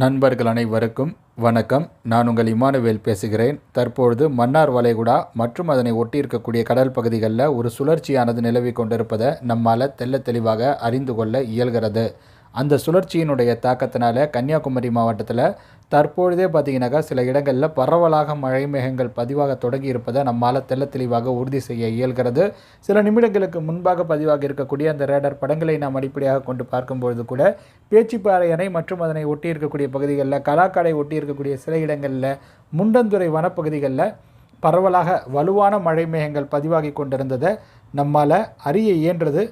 நண்பர்கள் அனைவருக்கும் வணக்கம். நான் உங்கள் இமானுவேல் பேசுகிறேன். தற்பொழுது மன்னார் வளைகுடா மற்றும் அதனை ஒட்டியிருக்கக்கூடிய கடல் பகுதிகளில் ஒரு சுழற்சியானது நிலவி கொண்டிருப்பதை நம்மால் தெள்ள தெளிவாக அறிந்து கொள்ள இயல்கிறது. அந்த சுழற்சியினுடைய தாக்கத்தினால கன்னியாகுமரி மாவட்டத்தில் தற்பொழுதே பார்த்தீங்கன்னாக்கா சில இடங்களில் பரவலாக மழை மேகங்கள் பதிவாக தொடங்கி இருப்பதை நம்மால் தெல்ல தெளிவாக உறுதி செய்ய இயல்கிறது. சில நிமிடங்களுக்கு முன்பாக பதிவாக இருக்கக்கூடிய அந்த ரேடர் படங்களை நாம் அடிப்படையாக கொண்டு பார்க்கும்பொழுது கூட பேச்சிப்பாறை அணை மற்றும் அதனை ஒட்டி இருக்கக்கூடிய பகுதிகளில் கலாக்காடை ஒட்டி இருக்கக்கூடிய சில இடங்களில் முண்டந்துறை வனப்பகுதிகளில் பரவலாக வலுவான மழை மேகங்கள் பதிவாகி கொண்டிருந்ததை நம்மால் அறிய இயன்றது.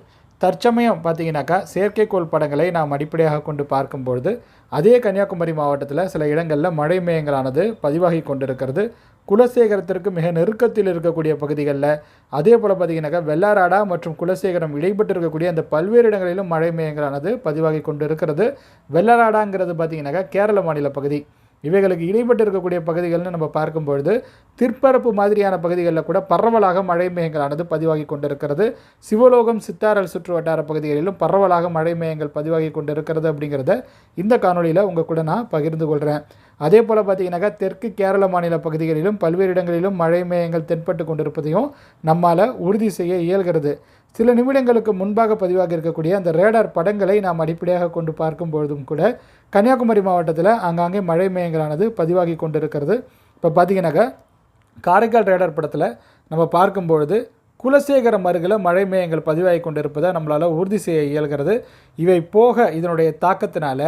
தற்சமயம் பார்த்தீங்கன்னாக்கா செயற்கைக்கோள் படங்களை நாம் அடிப்படையாக கொண்டு பார்க்கும்பொழுது அதே கன்னியாகுமரி மாவட்டத்தில் சில இடங்களில் மழை மேயங்களானது பதிவாகி கொண்டிருக்கிறது. குலசேகரத்திற்கு மிக நெருக்கத்தில் இருக்கக்கூடிய பகுதிகளில் அதே போல் பார்த்தீங்கன்னாக்கா வெள்ளாராடா மற்றும் குலசேகரம் இடைப்பட்டு இருக்கக்கூடிய அந்த பல்வேறு இடங்களிலும் மழை மேயங்களானது பதிவாகி கொண்டு இருக்கிறது வெள்ளராடாங்கிறது பார்த்தீங்கன்னாக்கா கேரள மாநில பகுதி. இவைகளுக்கு இடைப்பட்டு இருக்கக்கூடிய பகுதிகள்னு நம்ம பார்க்கும்பொழுது திற்பரப்பு மாதிரியான பகுதிகளில் கூட பரவலாக மழை மேகங்களானது பதிவாகி கொண்டிருக்கிறது. சிவலோகம் சித்தாரல் சுற்று வட்டார பகுதிகளிலும் பரவலாக மழை மேகங்கள் பதிவாகி கொண்டிருக்கிறது அப்படிங்கிறத இந்த காணொலியில் உங்கள் கூட நான் பகிர்ந்து கொள்கிறேன் அதே போல் பார்த்தீங்கன்னாக்கா தெற்கு கேரள மாநில பகுதிகளிலும் பல்வேறு இடங்களிலும் மழை மேகங்கள் தென்பட்டு கொண்டிருப்பதையும் நம்மால் உறுதி செய்ய இயல்கிறது. சில நிமிடங்களுக்கு முன்பாக பதிவாக இருக்கக்கூடிய அந்த ரேடார் படங்களை நாம் அடிப்படையாக கொண்டு பார்க்கும் பொழுதும் கூட கன்னியாகுமரி மாவட்டத்தில் ஆங்காங்கே மழை மேகங்களானது பதிவாகி கொண்டிருக்கிறது. இப்போ பார்த்தீங்கன்னாக்கா காரைக்கால் ரேடார் படத்தில் நம்ம பார்க்கும்பொழுது குலசேகரம் அருகில் மழை மேகங்கள் பதிவாகி கொண்டிருப்பதை நம்மளால் உறுதி செய்ய இயல்கிறது. இவை போக இதனுடைய தாக்கத்தினால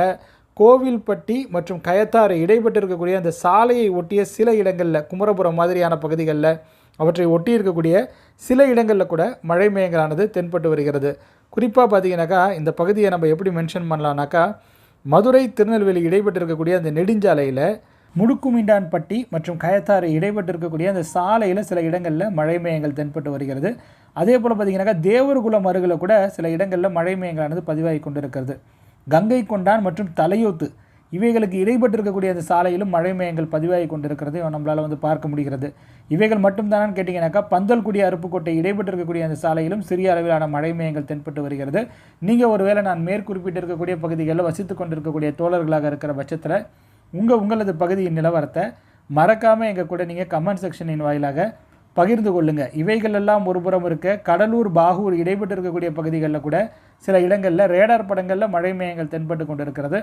கோவில்பட்டி மற்றும் கயத்தாறு இடைப்பட்டிருக்கக்கூடிய அந்த சாலையை ஒட்டிய சில இடங்களில் குமரபுரம் மாதிரியான பகுதிகளில் அவற்றை ஒட்டி இருக்கக்கூடிய சில இடங்களில் கூட மழை மேகங்களானது தென்பட்டு வருகிறது. குறிப்பாக பார்த்தீங்கன்னாக்கா இந்த பகுதியை நம்ம எப்படி மென்ஷன் பண்ணலான்னாக்கா மதுரை திருநெல்வேலி இடைப்பட்டு இருக்கக்கூடிய அந்த நெடுஞ்சாலையில் முடுக்குமிண்டான்பட்டி மற்றும் கயத்தாறு இடைப்பட்டு இருக்கக்கூடிய அந்த சாலையில் சில இடங்களில் மழை மேகங்கள் தென்பட்டு வருகிறது. அதே போல் பார்த்தீங்கன்னாக்கா தேவர்குளம் அருகில் கூட சில இடங்களில் மழை மேகங்களானது பதிவாகி கொண்டிருக்கிறது. கங்கை கொண்டான் மற்றும் தலையோத்து இவைகளுக்கு இடைப்பட்டிருக்கக்கூடிய அந்த சாலையிலும் மழை மேயங்கள் பதிவாகி கொண்டிருக்கிறது. நம்மளால் வந்து பார்க்க முடிகிறது. இவைகள் மட்டும்தானு கேட்டிங்கனாக்கா பந்தல்குடி அருப்புக்கோட்டை இடைப்பட்டிருக்கக்கூடிய அந்த சாலையிலும் சிறிய அளவிலான மழை மேயங்கள் தென்பட்டு வருகிறது. நீங்கள் ஒருவேளை நான் மேற்குறிப்பிட்டு இருக்கக்கூடிய பகுதிகளில் வசித்து கொண்டிருக்கக்கூடிய தோழர்களாக இருக்கிற பட்சத்தில் உங்கள் உங்களது பகுதியின் நிலவரத்தை மறக்காமல் எங்கள் கூட நீங்கள் கமெண்ட் செக்ஷனின் வாயிலாக பகிர்ந்து கொள்ளுங்கள் இவைகள் எல்லாம் இருக்க கடலூர் பாகூர் இடைப்பட்டு இருக்கக்கூடிய பகுதிகளில் கூட சில இடங்களில் ரேடார் படங்களில் மழை மேயங்கள் தென்பட்டு கொண்டு இருக்கிறது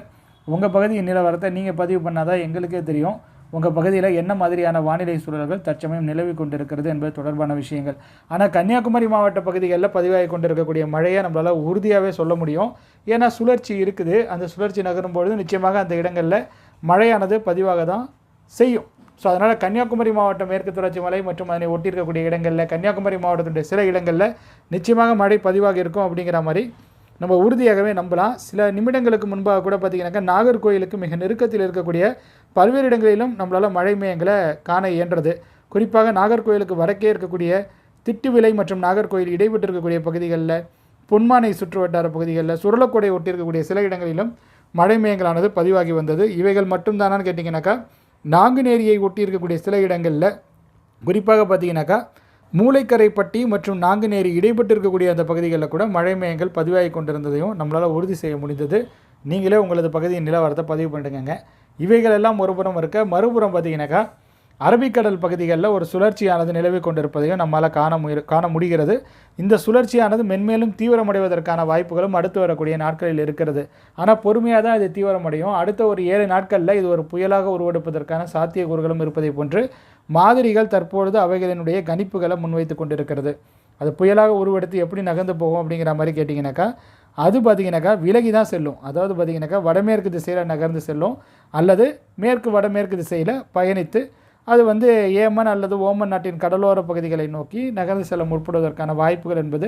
உங்கள் பகுதியின் நிலவரத்தை நீங்கள் பதிவு பண்ணாதான் எங்களுக்கே தெரியும். உங்கள் பகுதியில் என்ன மாதிரியான வானிலை சூழல்கள் தற்சமயம் நிலவி கொண்டிருக்கிறது என்பது தொடர்பான விஷயங்கள். ஆனால் கன்னியாகுமரி மாவட்ட பகுதிகளில் பதிவாகி கொண்டிருக்கக்கூடிய மழையை நம்மளால் உறுதியாகவே சொல்ல முடியும். ஏன்னா சுழற்சி இருக்குது. அந்த சுழற்சி நகரும் பொழுது நிச்சயமாக அந்த இடங்களில் மழையானது பதிவாக தான் செய்யும். ஸோ அதனால் கன்னியாகுமரி மாவட்டம் மேற்கு தொடர்ச்சி மலை மற்றும் அதனை ஒட்டியிருக்கக்கூடிய இடங்களில் கன்னியாகுமரி மாவட்டத்துடைய சில இடங்களில் நிச்சயமாக மழை பதிவாக இருக்கும் அப்படிங்கிற மாதிரி நம்ம உறுதியாகவே நம்பலாம். சில நிமிடங்களுக்கு முன்பாக கூட பார்த்திங்கனாக்கா நாகர்கோயிலுக்கு மிக நெருக்கத்தில் இருக்கக்கூடிய பல்வேறு இடங்களிலும் நம்மளால் மழை மேயங்களை காண இயன்றது. குறிப்பாக நாகர்கோயிலுக்கு வடக்கே இருக்கக்கூடிய திட்டுவிலை மற்றும் நாகர்கோயில் இடைப்பட்டு இருக்கக்கூடிய பகுதிகளில் பொன்மானை சுற்று வட்டார பகுதிகளில் சுரலக்கோடை ஒட்டியிருக்கக்கூடிய சில இடங்களிலும் மழை மேயங்களானது பதிவாகி வந்தது. இவைகள் மட்டும்தானான்னு கேட்டிங்கனாக்கா நாங்குநேரியை ஒட்டி இருக்கக்கூடிய சில இடங்களில் குறிப்பாக பார்த்தீங்கன்னாக்கா மூளைக்கரைப்பட்டி மற்றும் நாங்குநேரி இடைப்பட்டு இருக்கக்கூடிய அந்த பகுதிகளில் கூட மழை மேயங்கள் பதிவாகி கொண்டிருந்ததையும் நம்மளால் உறுதி செய்ய முடிந்தது. நீங்களே உங்களது பகுதியின் நிலவரத்தை பதிவு பண்ணிடுங்க இவைகள் எல்லாம் ஒருபுறம் இருக்க மறுபுறம் பார்த்தீங்கன்னாக்கா அரபிக்கடல் பகுதிகளில் ஒரு சுழற்சியானது நிலவி கொண்டிருப்பதையும் நம்மளால் காண முய காண முடிகிறது. இந்த சுழற்சியானது மென்மேலும் தீவிரமடைவதற்கான வாய்ப்புகளும் அடுத்து வரக்கூடிய நாட்களில் இருக்கிறது. ஆனால் பொறுமையாக தான் இது தீவிரமடையும். அடுத்த ஒரு ஏழு நாட்களில் இது ஒரு புயலாக உருவெடுப்பதற்கான சாத்தியக்கூறுகளும் இருப்பதை போன்று மாதிரிகள் தற்பொழுது அவைகளினுடைய கணிப்புகளை முன்வைத்து கொண்டிருக்கிறது. அது புயலாக உருவெடுத்து எப்படி நகர்ந்து போகும் அப்படிங்கிற மாதிரி கேட்டிங்கனாக்கா அது பார்த்திங்கனாக்கா விலகி தான் செல்லும். அதாவது பார்த்திங்கனாக்கா வடமேற்கு திசையில் நகர்ந்து செல்லும். அல்லது மேற்கு வடமேற்கு திசையில் பயணித்து அது வந்து ஏமன் அல்லது ஓமன் நாட்டின் கடலோர பகுதிகளை நோக்கி நகர்ந்து செல்ல முற்படுவதற்கான வாய்ப்புகள் என்பது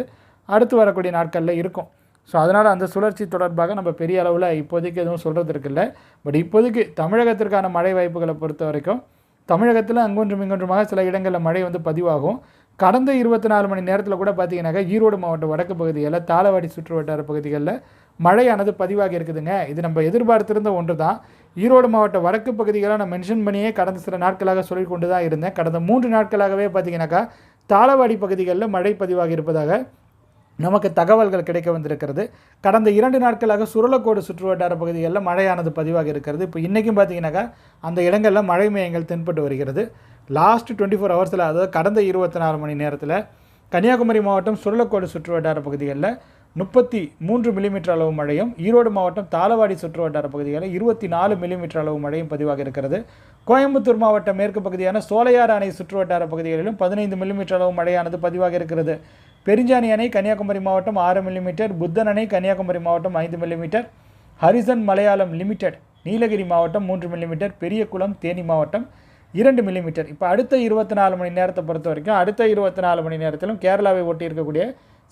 அடுத்து வரக்கூடிய நாட்களில் இருக்கும். ஸோ அதனால் அந்த சுழற்சி தொடர்பாக நம்ம பெரிய அளவில் இப்போதைக்கு எதுவும் சொல்கிறதுக்கு இல்லை. பட் இப்போதைக்கு தமிழகத்திற்கான மழை வாய்ப்புகளை பொறுத்த வரைக்கும் தமிழகத்தில் அங்கொன்றும் இங்கொன்றுமாக சில இடங்களில் மழை வந்து பதிவாகும். கடந்த இருபத்தி நாலு மணி நேரத்தில் கூட பார்த்தீங்கன்னாக்கா ஈரோடு மாவட்ட வடக்கு பகுதிகளில் தாளவாடி சுற்று வட்டார பகுதிகளில் மழையானது பதிவாகி இருக்குதுங்க. இது நம்ம எதிர்பார்த்திருந்த ஒன்று தான் ஈரோடு மாவட்ட வடக்கு பகுதிகளை நான் மென்ஷன் பண்ணியே கடந்த சில நாட்களாக சொல்லி கொண்டு தான் இருந்தேன். கடந்த மூன்று நாட்களாகவே பார்த்தீங்கன்னாக்கா தாளவாடி பகுதிகளில் மழை பதிவாகி இருப்பதாக நமக்கு தகவல்கள் கிடைக்க வந்திருக்கிறது. கடந்த இரண்டு நாட்களாக சுருளக்கோடு சுற்றுவட்டார பகுதிகளில் மழையானது பதிவாக இருக்கிறது. இப்போ இன்றைக்கும் பார்த்தீங்கன்னாக்கா அந்த இடங்களில் மழை மையங்கள் தென்பட்டு வருகிறது. லாஸ்ட் டுவெண்ட்டி ஃபோர் ஹவர்ஸில் அதாவது கடந்த இருபத்தி நாலு மணி நேரத்தில் கன்னியாகுமரி மாவட்டம் சுருளக்கோடு சுற்றுவட்டார பகுதிகளில் முப்பத்தி மூன்று மில்லிமீட்டர் அளவு மழையும் ஈரோடு மாவட்டம் தாளவாடி சுற்றுவட்டார பகுதிகளில் இருபத்தி நாலு மில்லிமீட்டர் அளவு மழையும் பதிவாக இருக்கிறது. கோயம்புத்தூர் மாவட்டம் மேற்கு பகுதியான சோலையாறு அணை சுற்றுவட்டார பகுதிகளிலும் பதினைந்து மில்லிமீட்டர் அளவு மழையானது பதிவாக இருக்கிறது. பெருஞ்சாணி அணை கன்னியாகுமரி மாவட்டம் ஆறு மில்லிமீட்டர் புத்தன் அணை கன்னியாகுமரி மாவட்டம் ஐந்து millimetre Harrison Malayalam limited Nilgiris மாவட்டம் மூன்று மில்லிமீட்டர் பெரியகுளம் தேனி மாவட்டம் இரண்டு மில்லிமீட்டர் இப்போ அடுத்த இருபத்தி நாலு மணி நேரத்தை பொறுத்த வரைக்கும் அடுத்த இருபத்தி நாலு மணி நேரத்திலும் கேரளாவை ஒட்டி இருக்கக்கூடிய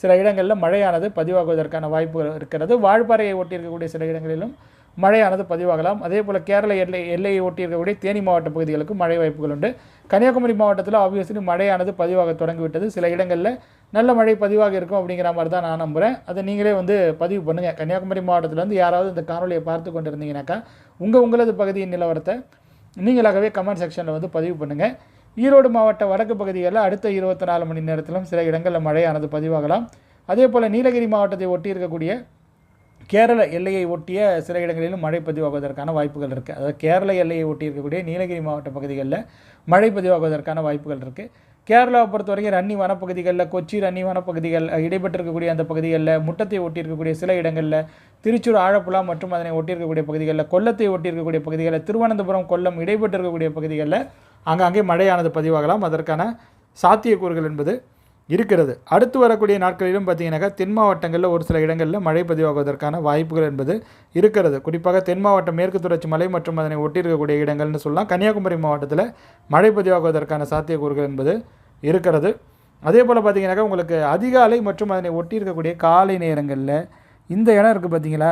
சில இடங்களில் மழையானது பதிவாகுவதற்கான வாய்ப்புகள் இருக்கிறது. வாழ்பாறையை ஒட்டி இருக்கக்கூடிய சில இடங்களிலும் மழையானது பதிவாகலாம். அதே போல் கேரள எல்லை எல்லையை ஒட்டி இருக்கக்கூடிய தேனி மாவட்ட பகுதிகளுக்கும் மழை வாய்ப்புகள் உண்டு. கன்னியாகுமரி மாவட்டத்தில் ஆப்வியஸ்லி மழையானது பதிவாக தொடங்கிவிட்டது. சில இடங்களில் நல்ல மழை பதிவாக இருக்கும் அப்படிங்கிற மாதிரி தான் நான் நம்புகிறேன் அதை நீங்களே வந்து பதிவு பண்ணுங்கள் கன்னியாகுமரி மாவட்டத்திலேருந்து யாராவது இந்த காணொலியை பார்த்து கொண்டு இருந்தீங்கன்னாக்கா உங்கள் உங்களது பகுதியின் நிலவரத்தை நீங்களாகவே கமெண்ட் செக்ஷனில் வந்து பதிவு பண்ணுங்கள் ஈரோடு மாவட்ட வடக்கு பகுதிகளில் அடுத்த இருபத்தி நாலு மணி நேரத்திலும் சில இடங்களில் மழையானது பதிவாகலாம். அதே போல் நீலகிரி மாவட்டத்தை ஒட்டி இருக்கக்கூடிய கேரள எல்லையை ஒட்டிய சில இடங்களிலும் மழை பதிவாகுவதற்கான வாய்ப்புகள் இருக்குது அதாவது கேரள எல்லையை ஒட்டி இருக்கக்கூடிய நீலகிரி மாவட்ட பகுதிகளில் மழை பதிவாகுவதற்கான வாய்ப்புகள் இருக்குது கேரளாவை பொறுத்த வரைக்கும் ரன்னி வனப்பகுதிகளில் கொச்சி ரன்னி வனப்பகுதிகள் இடைப்பட்டிருக்கக்கூடிய அந்த பகுதிகளில் முட்டத்தை ஒட்டியிருக்கக்கூடிய சில இடங்களில் திருச்சூர் ஆழப்புழா மற்றும் அதனை ஒட்டியிருக்கக்கூடிய பகுதிகளில் கொல்லத்தை ஒட்டியிருக்கக்கூடிய பகுதிகளில் திருவனந்தபுரம் கொல்லம் இடைபெற்றிருக்கக்கூடிய பகுதிகளில் அங்கங்கே மழையானது பதிவாகலாம். அதற்கான சாத்தியக்கூறுகள் என்பது இருக்கிறது. அடுத்து வரக்கூடிய நாட்களிலும் பார்த்தீங்கன்னாக்கா தென் மாவட்டங்களில் ஒரு சில இடங்களில் மழை பதிவாகுவதற்கான வாய்ப்புகள் என்பது இருக்கிறது. குறிப்பாக தென் மாவட்டம் மேற்கு தொடர்ச்சி மலை மற்றும் அதனை ஒட்டியிருக்கக்கூடிய இடங்கள்னு சொல்லலாம். கன்னியாகுமரி மாவட்டத்தில் மழை பதிவாகுவதற்கான சாத்தியக்கூறுகள் என்பது இருக்கிறது. அதே போல் பார்த்தீங்கன்னாக்கா உங்களுக்கு அதிகாலை மற்றும் அதனை ஒட்டி இருக்கக்கூடிய காலை நேரங்களில் இந்த இடம் இருக்குது பார்த்தீங்களா?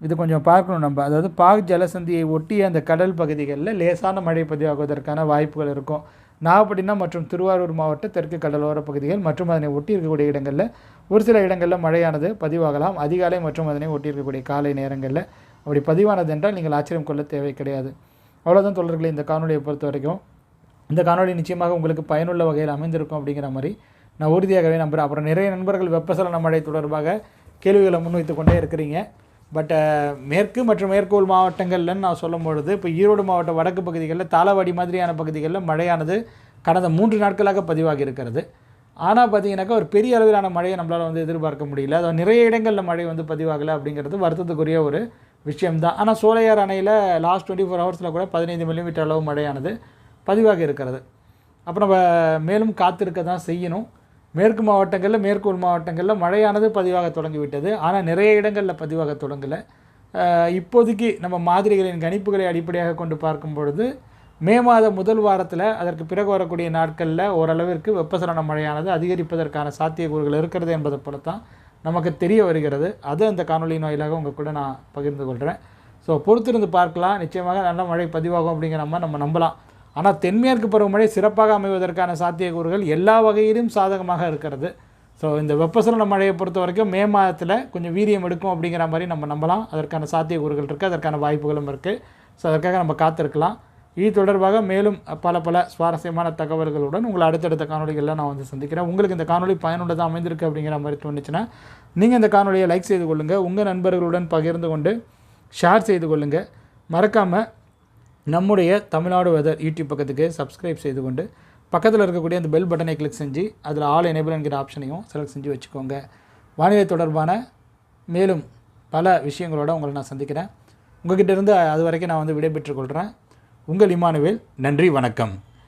இது கொஞ்சம் பார்க்கணும் நம்ம. அதாவது பாக் ஜலசந்தியை ஒட்டிய அந்த கடல் பகுதிகளில் லேசான மழை பதிவாகுவதற்கான வாய்ப்புகள் இருக்கும். நாகப்பட்டினம் மற்றும் திருவாரூர் மாவட்ட தெற்கு கடலோர பகுதிகள் மற்றும் அதனை ஒட்டி இருக்கக்கூடிய இடங்களில் ஒரு சில இடங்களில் மழையானது பதிவாகலாம். அதிகாலை மற்றும் அதனை ஒட்டி இருக்கக்கூடிய காலை நேரங்களில் அப்படி பதிவானது என்றால் நீங்கள் ஆச்சரியம் கொள்ள தேவை கிடையாது. அவ்வளோதான் தொடர்களை இந்த காணொலியை பொறுத்த வரைக்கும். இந்த காணொலி நிச்சயமாக உங்களுக்கு பயனுள்ள வகையில் அமைந்திருக்கும் அப்படிங்கிற மாதிரி நான் உறுதியாகவே நம்புகிறேன் அப்புறம் நிறைய நண்பர்கள் வெப்பசலன மழை தொடர்பாக கேள்விகளை முன்வைத்து கொண்டே இருக்கிறீங்க. பட் மேற்கு மற்றும் மேற்கோள் மாவட்டங்கள்லன்னு நான் சொல்லும் பொழுது இப்போ ஈரோடு மாவட்ட வடக்கு பகுதிகளில் தாளவாடி மாதிரியான பகுதிகளில் மழையானது கடந்த மூன்று நாட்களாக பதிவாகி இருக்கிறது. ஆனால் பார்த்தீங்கன்னாக்கா ஒரு பெரிய அளவிலான மழையை நம்மளால் வந்து எதிர்பார்க்க முடியல. அது நிறைய இடங்களில் மழை வந்து பதிவாகலை அப்படிங்கிறது வருத்தத்துக்குரிய ஒரு விஷயம்தான். ஆனால் சோலையார் அணையில் லாஸ்ட் டுவெண்ட்டி ஃபோர் ஹவர்ஸில் கூட பதினைந்து மில்லிமீட்டர் அளவு மழையானது பதிவாகி இருக்கிறது. அப்புறம் நம்ம மேலும் காத்திருக்க தான் செய்யணும். மேற்கு மாவட்டங்களில் மேற்கூர் மாவட்டங்களில் மழையானது பதிவாக தொடங்கிவிட்டது. ஆனால் நிறைய இடங்களில் பதிவாக தொடங்கலை. இப்போதைக்கு நம்ம மாதிரிகளின் கணிப்புகளை அடிப்படையாக கொண்டு பார்க்கும் பொழுது மே மாத முதல் வாரத்தில் அதற்கு பிறகு வரக்கூடிய நாட்களில் ஓரளவிற்கு வெப்பசலன மழையானது அதிகரிப்பதற்கான சாத்தியக்கூறுகள் இருக்கிறது என்பதை போல தான் நமக்கு தெரிய வருகிறது. அது அந்த காணொலியின் வாயிலாக உங்கள் கூட நான் பகிர்ந்து கொள்கிறேன் ஸோ பொறுத்திருந்து பார்க்கலாம். நிச்சயமாக நல்ல மழை பதிவாகும் அப்படிங்கிற நம்ம நம்ம நம்பலாம். ஆனால் தென்மேற்கு பருவமழை சிறப்பாக அமைவதற்கான சாத்தியக்கூறுகள் எல்லா வகையிலும் சாதகமாக இருக்கிறது. ஸோ இந்த வெப்பசலன மழையை பொறுத்த வரைக்கும் மே மாதத்தில் கொஞ்சம் வீரியம் எடுக்கும் அப்படிங்கிற மாதிரி நம்ம நம்பலாம். அதற்கான சாத்தியக்கூறுகள் இருக்குது அதற்கான வாய்ப்புகளும் இருக்குது ஸோ அதற்காக நம்ம காத்திருக்கலாம். இது தொடர்பாக மேலும் பல பல சுவாரஸ்யமான தகவல்களுடன் உங்களை அடுத்தடுத்த காணொலிகளில் நான் வந்து சந்திக்கிறேன். உங்களுக்கு இந்த காணொலி பயனுள்ளதாக அமைந்திருக்கு அப்படிங்கிற மாதிரி தோணுச்சுன்னா நீங்கள் இந்த காணொலியை லைக் செய்து கொள்ளுங்கள் உங்கள் நண்பர்களுடன் பகிர்ந்து கொண்டு ஷேர் செய்து கொள்ளுங்கள் மறக்காமல் நம்முடைய தமிழ்நாடு வெதர் யூடியூப் பக்கத்துக்கு சப்ஸ்கிரைப் செய்து கொண்டு பக்கத்தில் இருக்கக்கூடிய அந்த பெல் பட்டனை கிளிக் செஞ்சு அதில் ஆல் எனேபிள் என்கிற ஆப்ஷனையும் செலக்ட் செஞ்சு வச்சுக்கோங்க. வானிலை தொடர்பான மேலும் பல விஷயங்களோட உங்களை நான் சந்திக்கிறேன். உங்ககிட்ட இருந்து அது வரைக்கும் நான் வந்து விடைபெற்றுக் கொள்கிறேன் உங்கள் இமானுவேல் நன்றி வணக்கம்.